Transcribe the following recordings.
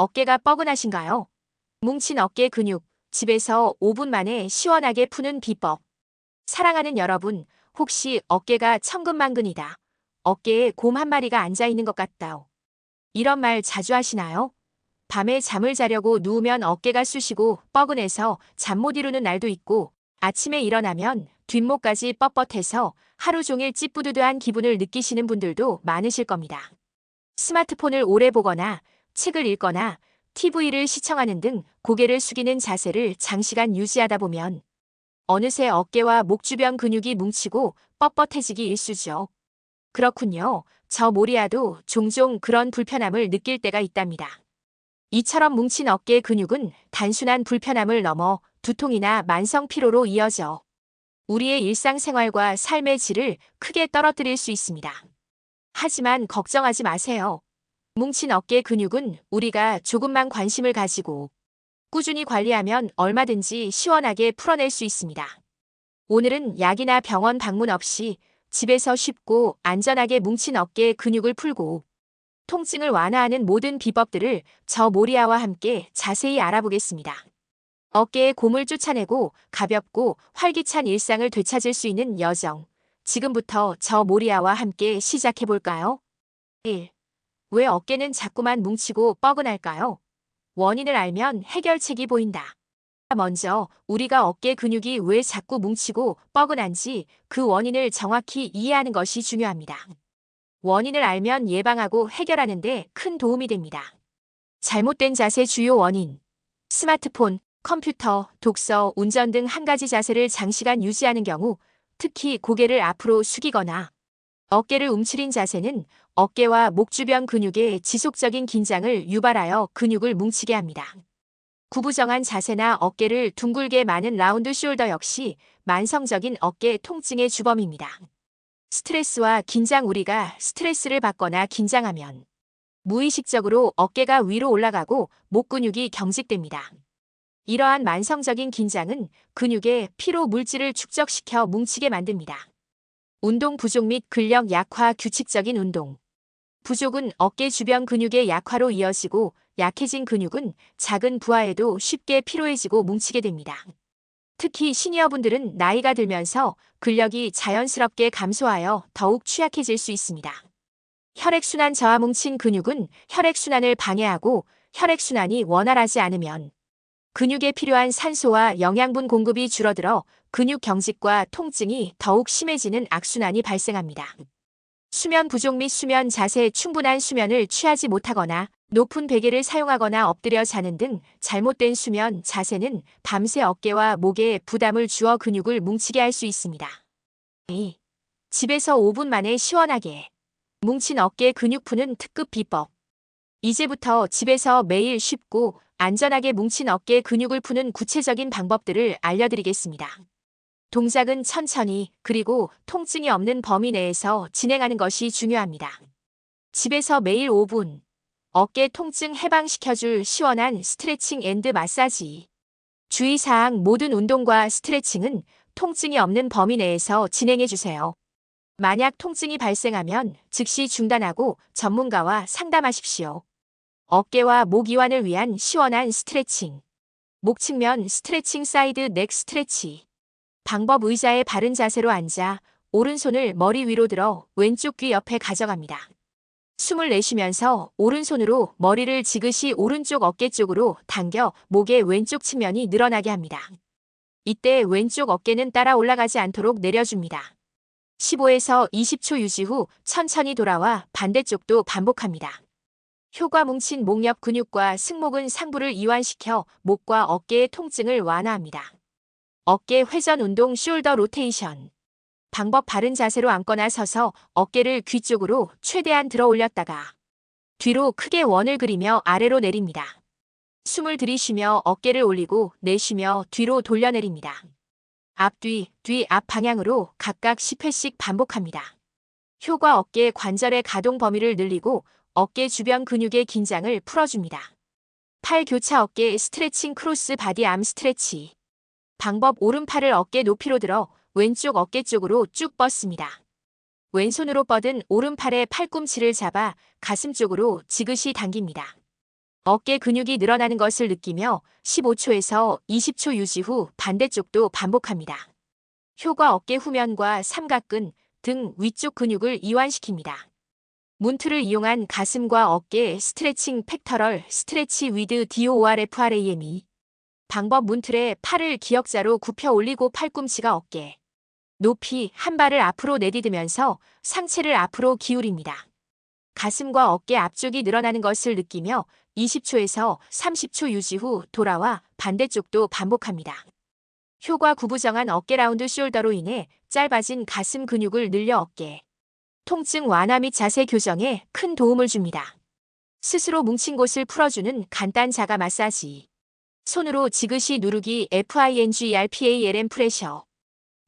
어깨가 뻐근하신가요? 뭉친 어깨 근육, 집에서 5분 만에 시원하게 푸는 비법. 사랑하는 여러분, 혹시 어깨가 천근만근이다. 어깨에 곰 한 마리가 앉아 있는 것 같다. 이런 말 자주 하시나요? 밤에 잠을 자려고 누우면 어깨가 쑤시고 뻐근해서 잠 못 이루는 날도 있고 아침에 일어나면 뒷목까지 뻣뻣해서 하루 종일 찌뿌드드한 기분을 느끼시는 분들도 많으실 겁니다. 스마트폰을 오래 보거나 책을 읽거나 TV를 시청하는 등 고개를 숙이는 자세를 장시간 유지하다 보면 어느새 어깨와 목 주변 근육이 뭉치고 뻣뻣해지기 일쑤죠. 그렇군요. 저 모리아도 종종 그런 불편함을 느낄 때가 있답니다. 이처럼 뭉친 어깨 근육은 단순한 불편함을 넘어 두통이나 만성 피로로 이어져 우리의 일상생활과 삶의 질을 크게 떨어뜨릴 수 있습니다. 하지만 걱정하지 마세요. 뭉친 어깨 근육은 우리가 조금만 관심을 가지고 꾸준히 관리하면 얼마든지 시원하게 풀어낼 수 있습니다. 오늘은 약이나 병원 방문 없이 집에서 쉽고 안전하게 뭉친 어깨 근육을 풀고 통증을 완화하는 모든 비법들을 저 모리아와 함께 자세히 알아보겠습니다. 어깨의 곰을 쫓아내고 가볍고 활기찬 일상을 되찾을 수 있는 여정. 지금부터 저 모리아와 함께 시작해 볼까요? 1. 왜 어깨는 자꾸만 뭉치고 뻐근할까요? 원인을 알면 해결책이 보인다. 먼저 우리가 어깨 근육이 왜 자꾸 뭉치고 뻐근한지 그 원인을 정확히 이해하는 것이 중요합니다. 원인을 알면 예방하고 해결하는데 큰 도움이 됩니다. 잘못된 자세 주요 원인. 스마트폰, 컴퓨터, 독서, 운전 등 한 가지 자세를 장시간 유지하는 경우 특히 고개를 앞으로 숙이거나 어깨를 움츠린 자세는 어깨와 목 주변 근육의 지속적인 긴장을 유발하여 근육을 뭉치게 합니다. 구부정한 자세나 어깨를 둥글게 마는 라운드 숄더 역시 만성적인 어깨 통증의 주범입니다. 스트레스와 긴장 우리가 스트레스를 받거나 긴장하면 무의식적으로 어깨가 위로 올라가고 목 근육이 경직됩니다. 이러한 만성적인 긴장은 근육의 피로 물질을 축적시켜 뭉치게 만듭니다. 운동 부족 및 근력 약화 규칙적인 운동. 부족은 어깨 주변 근육의 약화로 이어지고 약해진 근육은 작은 부하에도 쉽게 피로해지고 뭉치게 됩니다. 특히 시니어분들은 나이가 들면서 근력이 자연스럽게 감소하여 더욱 취약해질 수 있습니다. 혈액순환 저하 뭉친 근육은 혈액순환을 방해하고 혈액순환이 원활하지 않으면 근육에 필요한 산소와 영양분 공급이 줄어들어 근육 경직과 통증이 더욱 심해지는 악순환이 발생합니다. 수면 부족 및 수면 자세에 충분한 수면을 취하지 못하거나 높은 베개를 사용하거나 엎드려 자는 등 잘못된 수면 자세는 밤새 어깨와 목에 부담을 주어 근육을 뭉치게 할 수 있습니다. 2. 집에서 5분 만에 시원하게 뭉친 어깨 근육 푸는 특급 비법. 이제부터 집에서 매일 쉽고 안전하게 뭉친 어깨 근육을 푸는 구체적인 방법들을 알려드리겠습니다. 동작은 천천히 그리고 통증이 없는 범위 내에서 진행하는 것이 중요합니다. 집에서 매일 5분 어깨 통증 해방시켜줄 시원한 스트레칭 앤드 마사지. 주의사항 모든 운동과 스트레칭은 통증이 없는 범위 내에서 진행해주세요. 만약 통증이 발생하면 즉시 중단하고 전문가와 상담하십시오. 어깨와 목 이완을 위한 시원한 스트레칭. 목 측면 스트레칭 사이드 넥 스트레치. 방법 의자에 바른 자세로 앉아 오른손을 머리 위로 들어 왼쪽 귀 옆에 가져갑니다. 숨을 내쉬면서 오른손으로 머리를 지그시 오른쪽 어깨 쪽으로 당겨 목의 왼쪽 측면이 늘어나게 합니다. 이때 왼쪽 어깨는 따라 올라가지 않도록 내려줍니다. 15에서 20초 유지 후 천천히 돌아와 반대쪽도 반복합니다. 효과 뭉친 목 옆 근육과 승모근 상부를 이완시켜 목과 어깨의 통증을 완화합니다. 어깨 회전 운동 숄더 로테이션. 방법 바른 자세로 앉거나 서서 어깨를 귀 쪽으로 최대한 들어 올렸다가 뒤로 크게 원을 그리며 아래로 내립니다. 숨을 들이쉬며 어깨를 올리고 내쉬며 뒤로 돌려내립니다. 앞뒤, 뒤 앞 방향으로 각각 10회씩 반복합니다. 효과 어깨 관절의 가동 범위를 늘리고 어깨 주변 근육의 긴장을 풀어줍니다. 팔 교차 어깨 스트레칭 크로스 바디 암 스트레치. 방법 오른팔을 어깨 높이로 들어 왼쪽 어깨 쪽으로 쭉 뻗습니다. 왼손으로 뻗은 오른팔의 팔꿈치를 잡아 가슴 쪽으로 지그시 당깁니다. 어깨 근육이 늘어나는 것을 느끼며 15초에서 20초 유지 후 반대쪽도 반복합니다. 효과 어깨 후면과 삼각근 등 위쪽 근육을 이완시킵니다. 문틀을 이용한 가슴과 어깨 스트레칭 팩터럴 스트레치 위드 DORFRAME 방법 문틀에 팔을 기역자로 굽혀 올리고 팔꿈치가 어깨 높이 한 발을 앞으로 내디디면서 상체를 앞으로 기울입니다. 가슴과 어깨 앞쪽이 늘어나는 것을 느끼며 20초에서 30초 유지 후 돌아와 반대쪽도 반복합니다. 효과 구부정한 어깨 라운드 숄더로 인해 짧아진 가슴 근육을 늘려 어깨, 통증 완화 및 자세 교정에 큰 도움을 줍니다. 스스로 뭉친 곳을 풀어주는 간단 자가 마사지. 손으로 지그시 누르기 FINGRPALM 프레셔.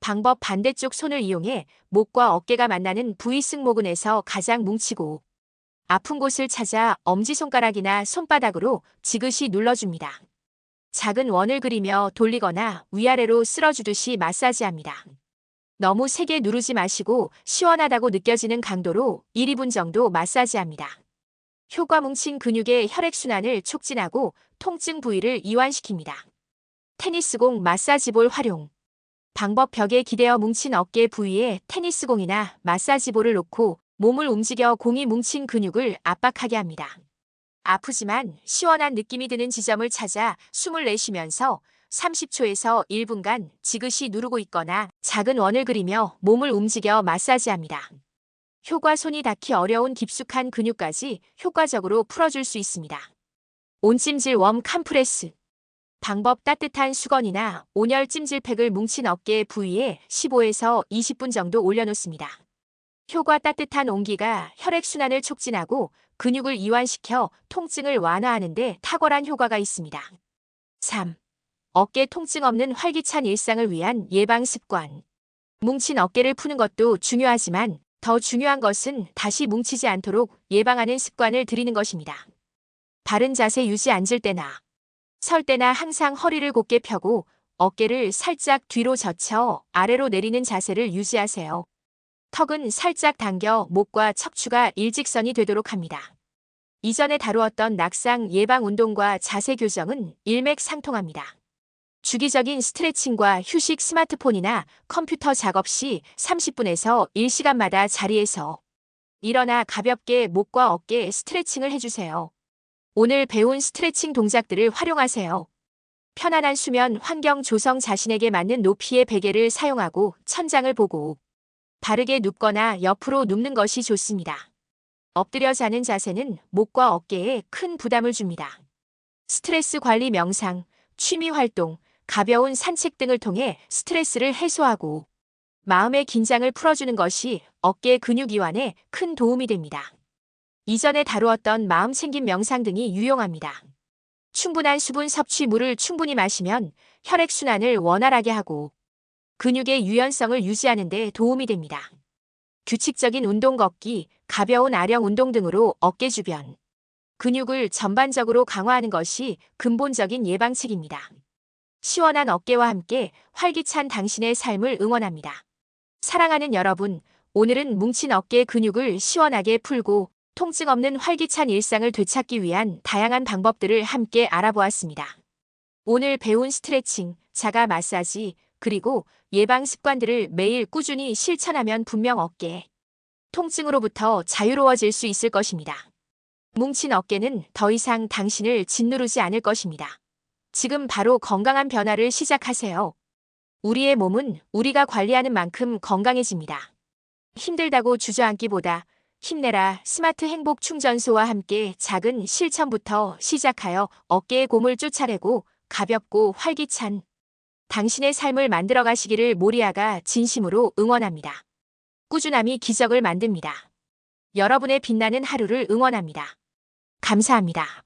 방법 반대쪽 손을 이용해 목과 어깨가 만나는 부위 승모근에서 가장 뭉치고 아픈 곳을 찾아 엄지손가락이나 손바닥으로 지그시 눌러줍니다. 작은 원을 그리며 돌리거나 위아래로 쓸어주듯이 마사지합니다. 너무 세게 누르지 마시고 시원하다고 느껴지는 강도로 1, 2분 정도 마사지합니다. 효과 뭉친 근육의 혈액순환을 촉진하고 통증 부위를 이완시킵니다. 테니스공 마사지볼 활용 방법 벽에 기대어 뭉친 어깨 부위에 테니스공이나 마사지볼을 놓고 몸을 움직여 공이 뭉친 근육을 압박하게 합니다. 아프지만 시원한 느낌이 드는 지점을 찾아 숨을 내쉬면서 30초에서 1분간 지그시 누르고 있거나 작은 원을 그리며 몸을 움직여 마사지합니다. 효과 손이 닿기 어려운 깊숙한 근육까지 효과적으로 풀어줄 수 있습니다. 온찜질 웜 캄프레스 방법 따뜻한 수건이나 온열 찜질팩을 뭉친 어깨 부위에 15에서 20분 정도 올려놓습니다. 효과 따뜻한 온기가 혈액순환을 촉진하고 근육을 이완시켜 통증을 완화하는 데 탁월한 효과가 있습니다. 3. 어깨 통증 없는 활기찬 일상을 위한 예방 습관. 뭉친 어깨를 푸는 것도 중요하지만 더 중요한 것은 다시 뭉치지 않도록 예방하는 습관을 들이는 것입니다. 바른 자세 유지 앉을 때나 설 때나 항상 허리를 곧게 펴고 어깨를 살짝 뒤로 젖혀 아래로 내리는 자세를 유지하세요. 턱은 살짝 당겨 목과 척추가 일직선이 되도록 합니다. 이전에 다루었던 낙상 예방 운동과 자세 교정은 일맥상통합니다. 주기적인 스트레칭과 휴식 스마트폰이나 컴퓨터 작업 시 30분에서 1시간마다 자리에서 일어나 가볍게 목과 어깨 스트레칭을 해주세요. 오늘 배운 스트레칭 동작들을 활용하세요. 편안한 수면 환경 조성 자신에게 맞는 높이의 베개를 사용하고 천장을 보고 바르게 눕거나 옆으로 눕는 것이 좋습니다. 엎드려 자는 자세는 목과 어깨에 큰 부담을 줍니다. 스트레스 관리 명상, 취미 활동, 가벼운 산책 등을 통해 스트레스를 해소하고 마음의 긴장을 풀어주는 것이 어깨 근육 이완에 큰 도움이 됩니다. 이전에 다루었던 마음 챙김 명상 등이 유용합니다. 충분한 수분 섭취 물을 충분히 마시면 혈액순환을 원활하게 하고 근육의 유연성을 유지하는 데 도움이 됩니다. 규칙적인 운동 걷기, 가벼운 아령 운동 등으로 어깨 주변, 근육을 전반적으로 강화하는 것이 근본적인 예방책입니다. 시원한 어깨와 함께 활기찬 당신의 삶을 응원합니다. 사랑하는 여러분, 오늘은 뭉친 어깨 근육을 시원하게 풀고 통증 없는 활기찬 일상을 되찾기 위한 다양한 방법들을 함께 알아보았습니다. 오늘 배운 스트레칭, 자가 마사지, 그리고 예방 습관들을 매일 꾸준히 실천하면 분명 어깨 통증으로부터 자유로워질 수 있을 것입니다. 뭉친 어깨는 더 이상 당신을 짓누르지 않을 것입니다. 지금 바로 건강한 변화를 시작하세요. 우리의 몸은 우리가 관리하는 만큼 건강해집니다. 힘들다고 주저앉기보다 힘내라 스마트 행복 충전소와 함께 작은 실천부터 시작하여 어깨의 곰을 쫓아내고 가볍고 활기찬 당신의 삶을 만들어 가시기를 모리아가 진심으로 응원합니다. 꾸준함이 기적을 만듭니다. 여러분의 빛나는 하루를 응원합니다. 감사합니다.